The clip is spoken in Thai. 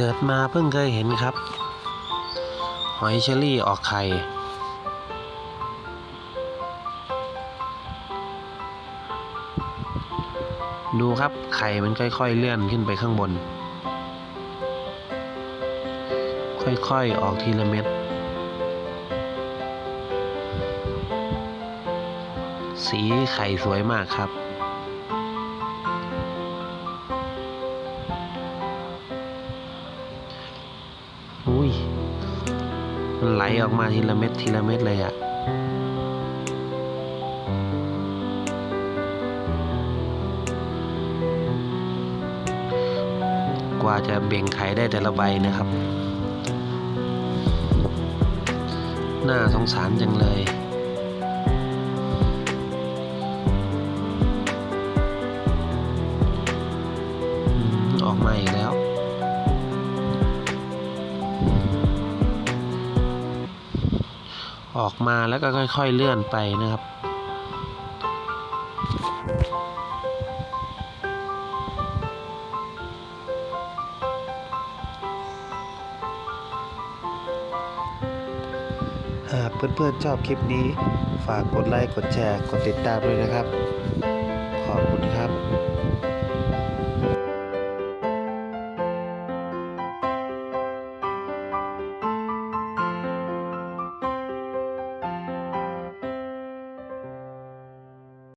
เกิดมาเพิ่งเคยเห็นครับ หอยเชอรี่ออกไข่ ดูครับไข่มันค่อยๆเลื่อนขึ้นไปข้างบน ค่อยๆออกทีละเม็ด สีไข่สวยมากครับ อุ้ย มันไหลออกมาทีละเม็ดทีละเม็ดเลยอะกว่าจะเบ่งไข่ได้แต่ละใบนะครับ น่าสงสารจังเลย อออกมาอีกแล้ว ออกมาแล้วก็ค่อยๆเลื่อนไปนะครับ หากเพื่อนๆชอบคลิปนี้ ฝากกดไลค์ กดแชร์ กดติดตามด้วยนะครับ ขอบคุณครับ